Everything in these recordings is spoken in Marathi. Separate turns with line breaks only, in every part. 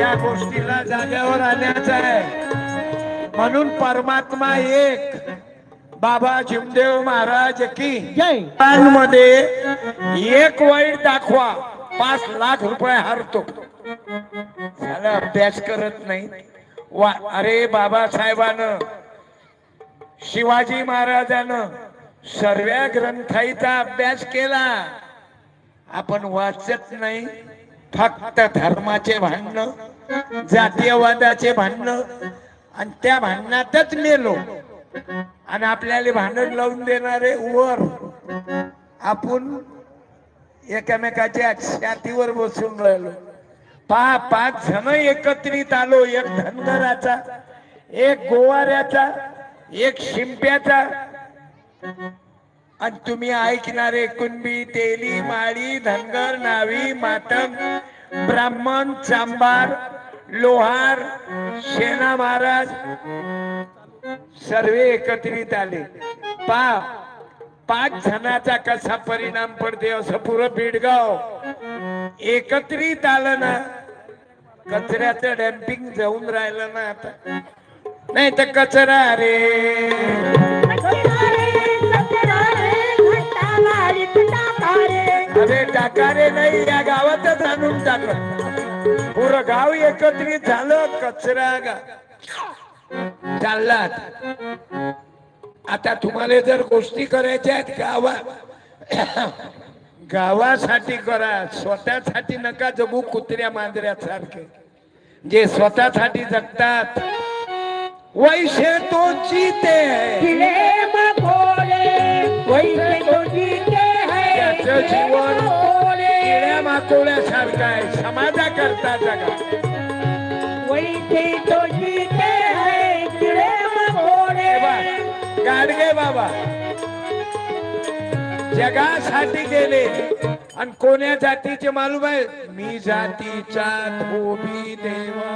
या गोष्टीला जाग्यावर आणायचं आहे म्हणून परमात्मा एक. बाबा जिमदेव महाराज की. मध्ये एक वाईट दाखवा. पाच लाख रुपये हरतो. झाला अभ्यास करत नाही. वा अरे बाबासाहेबानं शिवाजी महाराजानं सर्व ग्रंथाईचा अभ्यास केला. आपण वाचत नाही. फक्त धर्माचे भांडण जातीयवादाचे भांडणं आणि त्या भांडणातच मेलो. आणि आपल्याला भांडण लावून देणारे वर आपण एकमेकाच्या छातीवर बसून राहिलो. पहा पाच जण एकत्रित आलो. एक धनगराचा एक गोवाऱ्याचा एक शिंप्याचा. आणि तुम्ही ऐकणारे कुणबी तेली माळी धनगर नावी मातंग ब्राह्मण चांबार लोहार सेना महाराज सर्व एकत्रित आले. पा पाच जणाचा कसा परिणाम पडते असं पुरं बीडगाव. एकत्रित आलं ना कचऱ्याचं डॅम्पिंग जाऊन राहिलं ना आता. नाही तर कचरा रे. अरे टाकारे नाही या गावातच आणून टाकलं पुरं गाव एकत्रित झालं कचरा गा चाललात. आता तुम्हाला जर गोष्टी करायच्या आहेत गावा गावासाठी करा स्वतःसाठी नका जगू कुत्र्या मांजऱ्यासारखे. जे स्वतःसाठी जगतात वैसे तो जीते. तो त्याचं किड्या माकोड्यासारखं आहे समाजाकरता जगा. गाडगे बाबा. जगासाठी गेले आणि कोण्या जातीचे मालूम आहे? मी जातीचा धोबी देवा.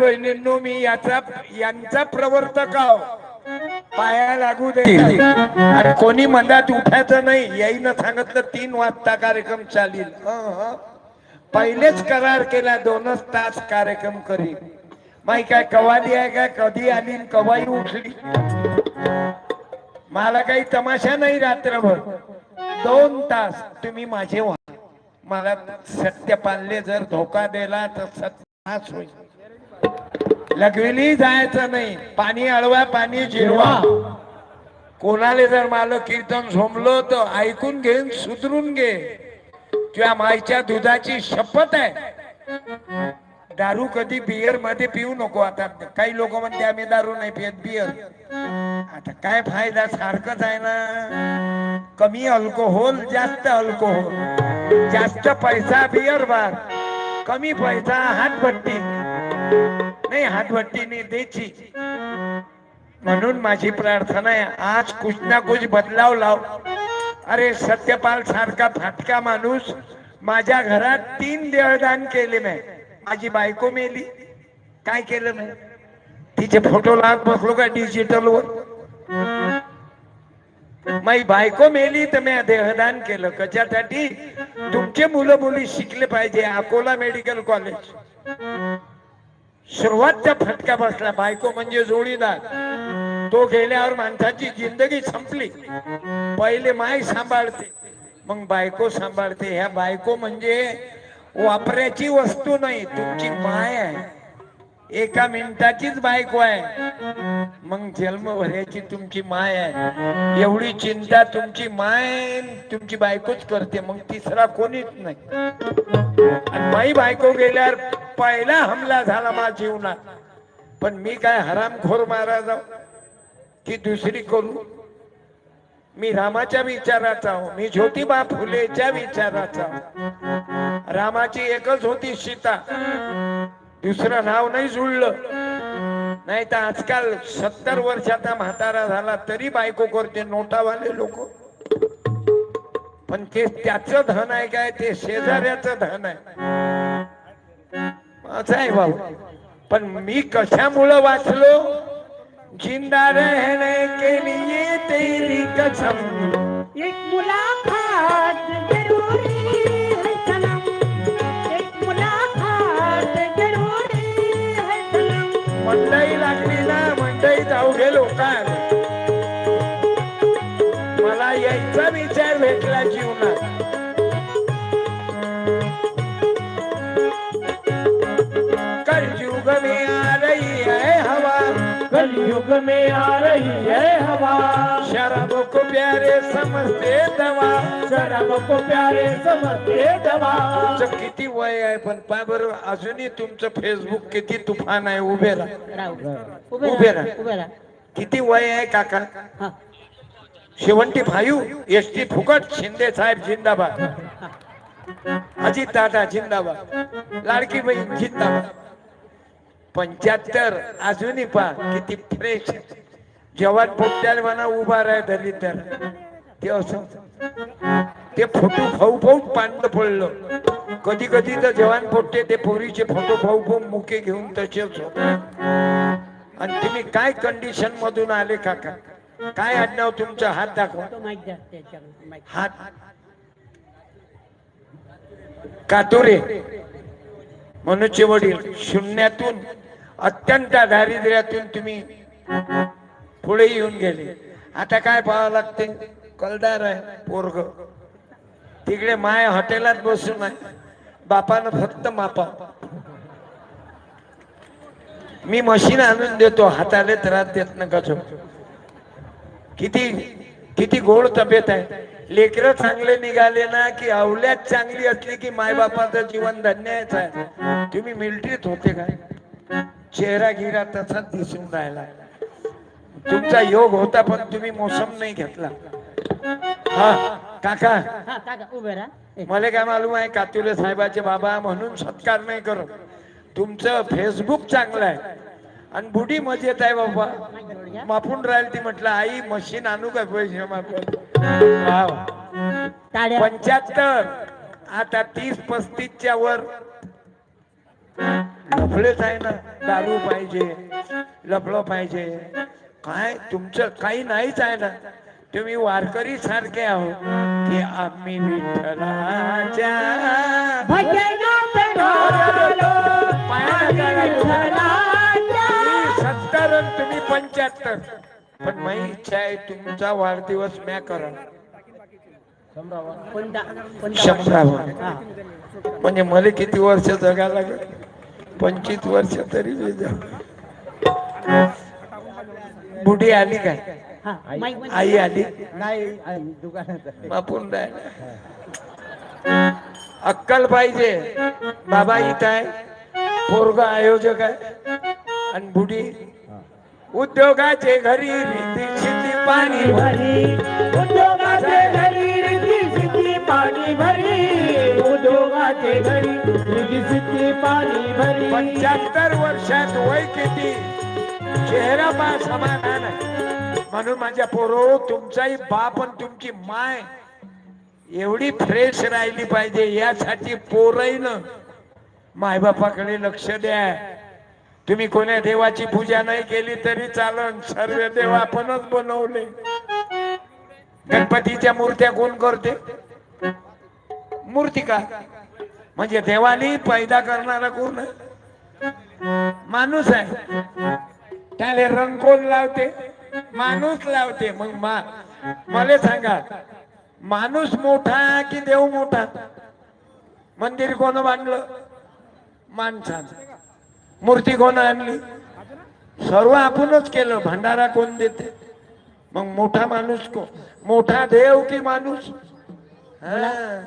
बहिणींनो मी याचा यांचा प्रवर्तक आहो. पाया लागू दे. आणि कोणी मनात उठायचं नाही. याईनं सांगितलं तीन वाजता कार्यक्रम चालील. हं, हं. पहिलेच करार केला दोनच तास कार्यक्रम करी माही काय कवाली आहे काय? कधी आली कवाई उठली? मला काही तमाशा नाही रात्रभर. दोन तास तुम्ही माझे व्हा. मला सत्य पालले जर धोका दिला तर सत्यानाश होईल. लघविली जायचं नाही. पाणी अळवा पाणी जिरवा. कोणाला जर मला कीर्तन झोमलो तर ऐकून घेऊन सुधरून घे. तुझ्या माईच्या दुधाची शपथ आहे. दारू कधी बियरमध्ये पिऊ नको आता. काही लोक म्हणते आम्ही दारू नाही पियत बियर आता काय फायदा? सारखंच आहे ना. कमी अल्कोहोल जास्त अल्कोहोल. जास्त पैसा बियर बार. कमी पैसा हातभट्टी. नाही हातवट्टीने द्यायची. म्हणून माझी प्रार्थना आहे आज कुछ ना कुछ बदलाव लाव. अरे सत्यपाल सारखा फाटका माणूस माझ्या घरात तीन देहदान केले मी. माझी बायको मेली. काय केलं मी? तिचे फोटो लावत बसलो का डिजिटल वर? माझी बायको मेली तर मी देहदान केलं. कशासाठी? तुमचे मुलं मुली शिकले पाहिजे अकोला मेडिकल कॉलेज. सुरुवातच्या फटक्या बसला बायको म्हणजे जोडीदार. तो गेल्यावर माणसाची जिंदगी संपली. पहिले माय सांभाळते. मग बायको सांभाळते. ह्या बायको म्हणजे वापरायची वस्तू नाही तुमची माय आहे. एका मिनिटाचीच बायको आहे. मग जन्म भरायची तुमची माय आहे. एवढी चिंता तुमची माय तुमची बायकोच करते. मग तिसरा कोणीच नाही. आणि माई बायको गेल्यावर पहिला हमला झाला माझ्या जीवनात. पण मी काय हरामखोर मारा जाऊ की दुसरी करू? मी रामाच्या विचाराचा हो. मी ज्योतिबा फुलेच्या विचाराचा हो. रामाची एकच होती सीता. दुसरं नाव नाही जुळलं. नाही तर आजकाल सत्तर वर्षाचा म्हातारा झाला तरी बायको करते नोटावाले लोक. पण ते त्याच धन आहे काय? ते शेजाऱ्याचं धन आहे. असं आहे भाऊ. पण मी कशामुळं वाचलो? जिंदा रहने के लिए तेरी कसम.
एक मुलाकात जरूरी है सनम. एक मुलाकात जरूरी है सनम.
मंडई लागली ना मंडई जाऊ गेलो काय मला यायचा विचार भेटला कलयुग में आ रही है हवा। शराब को प्यारे समझते दवा।
शराब को प्यारे समझते दवा।
तुमचं किती वय आहे पण पा बरं अजूनही तुमचं फेसबुक किती तुफान आहे उभे राहा.
उभे राहा.
राहा.
उभे राहा.
किती वय आहे काका? शेवंती फायू एस टी फुकट शिंदे साहेब जिंदाबाद. अजित दादा जिंदाबाद. लाडकी बहीण जिंदाबाद. पंच्याहत्तर. अजूनही पा किती फ्रेश जवान पोट्याला म्हणा उभा राह दलित ते असं. ते फोटो फाऊ फाऊ पांड पडलं. कधी कधी तर जवान पोट्टे ते पोरीचे फोटो फाऊ फाऊ मुके घेऊन तसेच आणि तुम्ही काय कंडिशन मधून आले काका? काय आडनाव तुमचा? हात दाखवा. हात. कातुरे. मनुष्य वडील शून्यातून अत्यंत दारिद्र्यातून तुम्ही पुढे येऊन गेले. आता काय पाहावं लागते? कलदार आहे पोरग. तिकडे माय हॉटेलात बसून आहे. बापानं फक्त मापा. मी मशीन आणून देतो हाताले त्रास देत नका झोप किती किती गोड तब्येत आहे. लेकरं चांगले निघाले ना की आवल्यात चांगली असली की मायबापाचं जीवन धन्याच आहे. तुम्ही मिलिटरीत होते काय चेहरा गिरा तसाच दिसून राहिला. तुमचा योग होता पण तुम्ही मोसम नाही घेतला. हा काका.
हा
मला काय मालूम आहे कातुले साहेबाचे बाबा म्हणून सत्कार नाही करत. तुमचं फेसबुक चांगलं आहे. आणि बुडी मजेत आहे बाबा. मापून राहील ती म्हटलं आई मशीन आणू का पैसे पंच्याहत्तर. आता तीस पस्तीसच्या वर. लफडेच आहे ना दारू पाहिजे लफडं पाहिजे. काय तुमचं काही नाहीच आहे ना. तुम्ही वारकरी सारखे आहो की आम्ही विठ्ठलाच्या सत्तर तुम्ही पंच्याहत्तर. पण माझी इच्छा आहे तुमचा वाढदिवस म्या करा शंभरावा. म्हणजे मला किती वर्ष जगायला लागेल? पंचवीस वर्ष तरी मी बुढी आली काय?
हा
आई आली?
नाही दुकानात.
मापून राहिला अक्कल पाहिजे. बाबा इथं आहे. पोरग आयोजक आहे. आणि बुढी उद्योगाचे घरी रिद्धी सिद्धी पाणी भरी.
भरी उद्योगाचे घरी रिद्धी सिद्धी पाणी भरी. उद्योगाचे घरी किती पाणी भरी?
पंच्याहत्तर वर्षात वय किती? चेहरा पा समाधान. म्हणून माझ्या पोरो तुमचाही बाप आणि तुमची माय एवढी फ्रेश राहिली पाहिजे यासाठी पोरईन मायबापाकडे लक्ष द्या. तुम्ही कोण्या देवाची पूजा नाही केली तरी चालन. सर्व देव आपणच बनवले. गणपतीच्या मूर्त्या कोण करते? मूर्ती का? म्हणजे देवाली पैदा करणारा कोण? माणूस आहे. त्याला रंग कोण लावते माणूस लावते. मग मा मला सांगा माणूस मोठा की देव मोठा? मंदिर कोण बांधलं? माणसानं. मूर्ती कोण आणली? सर्व आपणच केलं. भंडारा कोण देते? मग मोठा माणूस कोण? मोठा देव की माणूस? हा.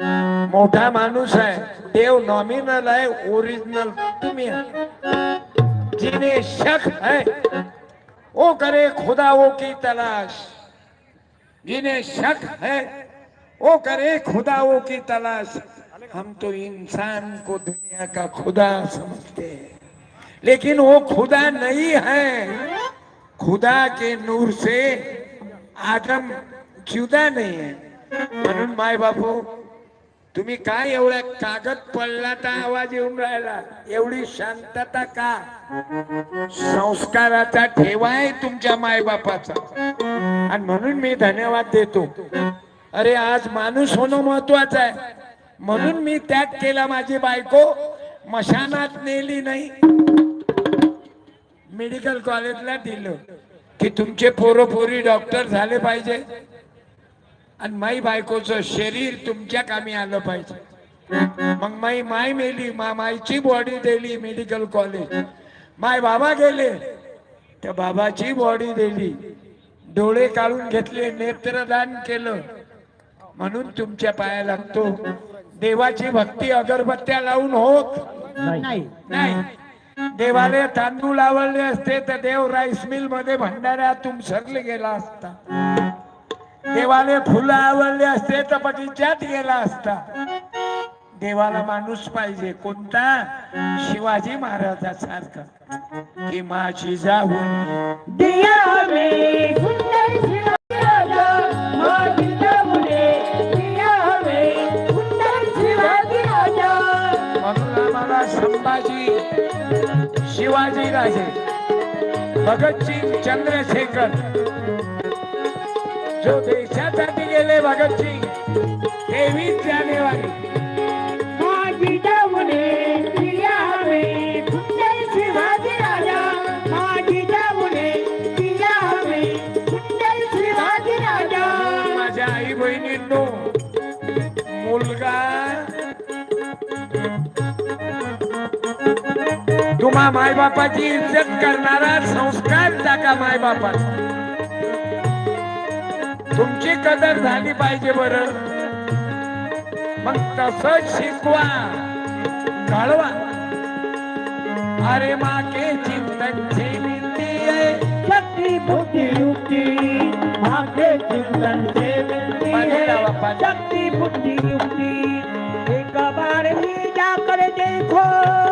मोठा माणूस आहे. देव नॉमिनल आहे ओरिजिनल तुम्ही जिने शक है वो करे खुदाओं की तलाश. जिन्हें शक है वो करे खुदाओं की तलाश. हम तो इंसान को दुनिया का खुदा समझते हैं. लेकिन वो खुदा नहीं है. खुदा के नूर से आदम जुदा नहीं है. म्हणून माय बापू? तुम्ही काय एवढ्या कागद पडला तर आवाज येऊन राहिला? एवढी शांतता का? संस्काराचा ठेवा आहे तुमच्या मायबापाचा. आणि म्हणून मी धन्यवाद देतो. अरे आज माणूस होणं महत्वाचं आहे. म्हणून मी त्याग केला माझी बायको. मशानात नेली नाही. मेडिकल कॉलेजला दिलं की तुमचे पोरोपोरी डॉक्टर झाले पाहिजे. आणि माई बायकोचं शरीर तुमच्या कामी आलं पाहिजे. मग माई माय मेली मा माईची बॉडी दिली मेडिकल कॉलेज माय बाबा गेले त्या बाबाची बॉडी दिली. डोळे काढून घेतले नेत्रदान केलं. म्हणून तुमच्या पाया लागतो. देवाची भक्ती अगरबत्त्या लावून होत.
नाही.
नाही. देवाले तांदूळ आवडले असते तर देव राईस मिलमध्ये भंडाऱ्यातून सरले गेला असता. देवाले फुलं आवडले असते तर बगीच्यात गेला असता. देवाला माणूस पाहिजे. कोणता? शिवाजी महाराजासारखा. की माझी जाऊन म्हणून आम्हाला संभाजी शिवाजी राजे भगतसिंग चंद्रशेखर जो देशासाठी गेले भगतसिंग तेवीस जानेवारी.
माझी शिवाजी राजा. माझी शिवाजी राजा.
माझ्या आई बहिणींनो मुलगा तुम्हा मायबापाची इज्जत करणारा संस्कार टाका मायबापा तुमची कदर झाली पाहिजे बर. मग तसंच शिकवा. घडवा अरे माके चिंतन विनती आहे.
शक्ति बुद्धि युक्ति. भाग्य चिंतन से मिलती
पानी लावा, पानी।
शक्ति बुद्धि युक्ति. एक बार ही जाकर देखो.